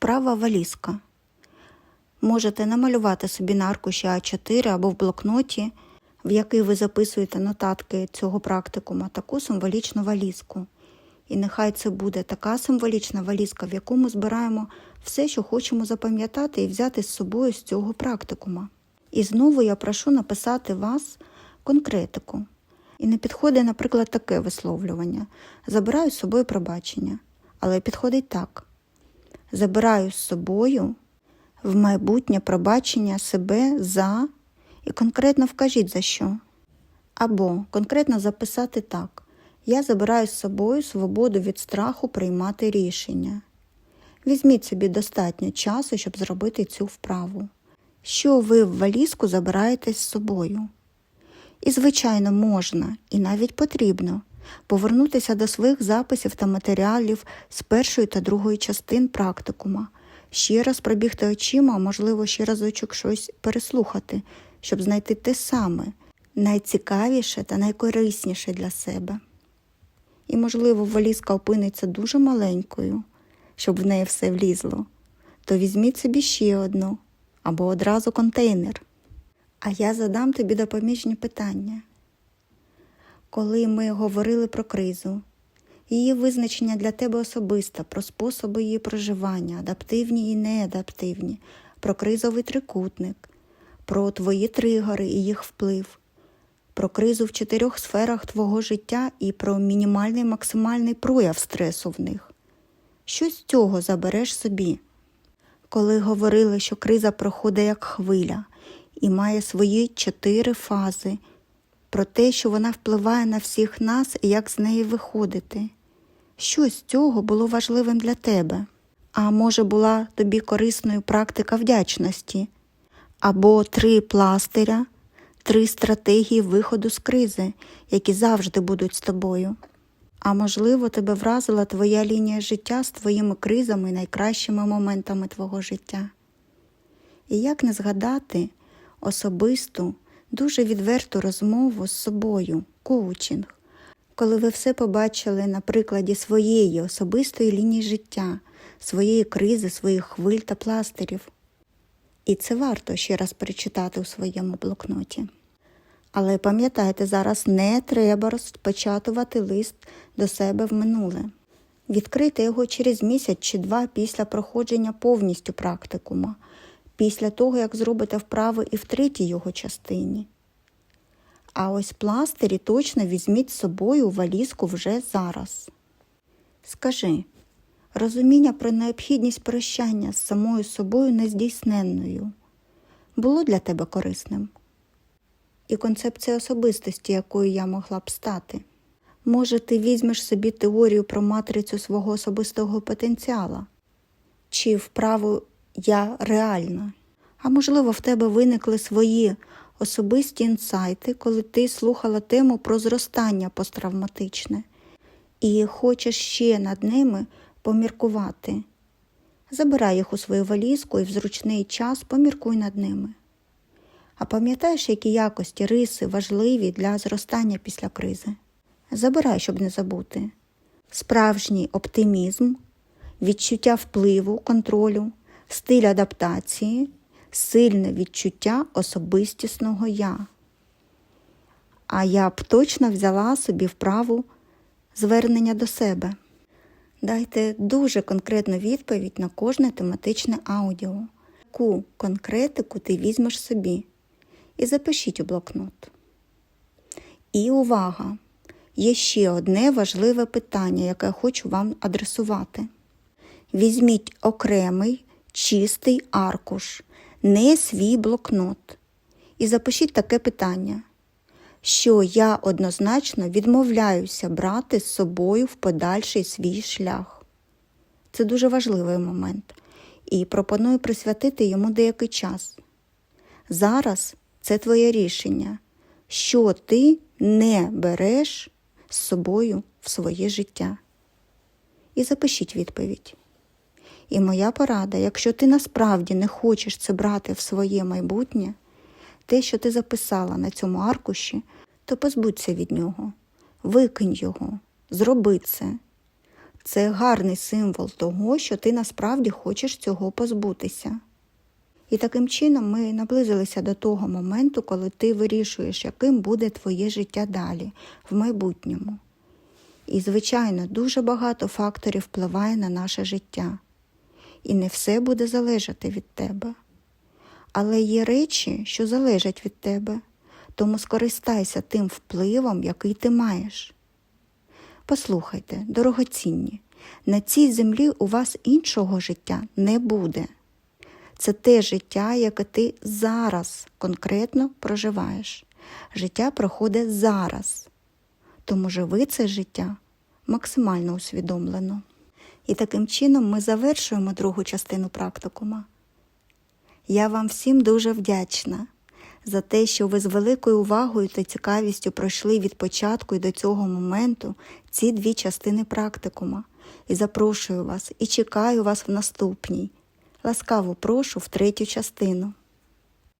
Вправа валізка. Можете намалювати собі на аркуші А4 або в блокноті, в який ви записуєте нотатки цього практикума, таку символічну валізку. І нехай це буде така символічна валізка, в яку ми збираємо все, що хочемо запам'ятати і взяти з собою з цього практикума. І знову я прошу написати вас конкретику. І не підходить, наприклад, таке висловлювання. Забираю з собою пробачення. Але підходить так: забираю з собою в майбутнє пробачення себе за і конкретно вкажіть за що. Або конкретно записати так: Я забираю з собою свободу від страху приймати рішення. Візьміть собі достатньо часу, щоб зробити цю вправу. Що ви в валізку забираєте з собою? І, звичайно, можна і навіть потрібно повернутися до своїх записів та матеріалів з першої та другої частин практикума, ще раз пробігти очима, а можливо, ще разочок щось переслухати, щоб знайти те саме, найцікавіше та найкорисніше для себе. І, можливо, валізка опиниться дуже маленькою, щоб в неї все влізло, то візьміть собі ще одну або одразу контейнер. А я задам тобі допоміжні питання. Коли ми говорили про кризу, її визначення для тебе особисто, про способи її проживання, адаптивні і неадаптивні, про кризовий трикутник, про твої тригери і їх вплив, про кризу в чотирьох сферах твого життя і про мінімальний максимальний прояв стресу в них. Що з цього забереш собі? Коли говорили, що криза проходить як хвиля і має свої чотири фази, про те, що вона впливає на всіх нас і як з неї виходити. Що з цього було важливим для тебе? А може, була тобі корисною практика вдячності, або три пластиря, три стратегії виходу з кризи, які завжди будуть з тобою. А можливо, тебе вразила твоя лінія життя з твоїми кризами і найкращими моментами твого життя. І як не згадати особисту, дуже відверту розмову з собою, коучинг, коли ви все побачили на прикладі своєї особистої лінії життя, своєї кризи, своїх хвиль та пластирів. І це варто ще раз перечитати у своєму блокноті. Але пам'ятайте, зараз не треба розпочатувати лист до себе в минуле. Відкрити його через місяць чи два після проходження повністю практикума, після того, як зробите вправи і в третій його частині. А ось пластирі точно візьміть з собою валізку вже зараз. Скажи, розуміння про необхідність прощання з самою собою нездійсненною було для тебе корисним? І концепція особистості, якою я могла б стати. Може, ти візьмеш собі теорію про матрицю свого особистого потенціала? Чи вправу я реальна? А можливо, в тебе виникли свої особисті інсайти, коли ти слухала тему про зростання посттравматичне і хочеш ще над ними поміркувати. Забирай їх у свою валізку і в зручний час поміркуй над ними. А пам'ятаєш, які якості риси важливі для зростання після кризи? Забирай, щоб не забути. Справжній оптимізм, відчуття впливу, контролю, стиль адаптації, сильне відчуття особистісного я. А я б точно взяла собі вправу звернення до себе. Дайте дуже конкретну відповідь на кожне тематичне аудіо, яку конкретику ти візьмеш собі і запишіть у блокнот. І увага! Є ще одне важливе питання, яке хочу вам адресувати. Візьміть окремий чистий аркуш, не свій блокнот. І запишіть таке питання, що я однозначно відмовляюся брати з собою в подальший свій шлях. Це дуже важливий момент, і пропоную присвятити йому деякий час. Зараз це твоє рішення, що ти не береш з собою в своє життя. І запишіть відповідь. І моя порада, якщо ти насправді не хочеш це брати в своє майбутнє, те, що ти записала на цьому аркуші, то позбудься від нього, викинь його, зроби це. Це гарний символ того, що ти насправді хочеш цього позбутися. І таким чином ми наблизилися до того моменту, коли ти вирішуєш, яким буде твоє життя далі, в майбутньому. І, звичайно, дуже багато факторів впливає на наше життя. І не все буде залежати від тебе. Але є речі, що залежать від тебе, тому скористайся тим впливом, який ти маєш. Послухайте, дорогоцінні, на цій землі у вас іншого життя не буде. Це те життя, яке ти зараз конкретно проживаєш. Життя проходить зараз. Тому живи це життя максимально усвідомлено. І таким чином ми завершуємо другу частину практикума. Я вам всім дуже вдячна за те, що ви з великою увагою та цікавістю пройшли від початку і до цього моменту ці дві частини практикума. І запрошую вас і чекаю вас в наступній. Ласкаво прошу в третю частину.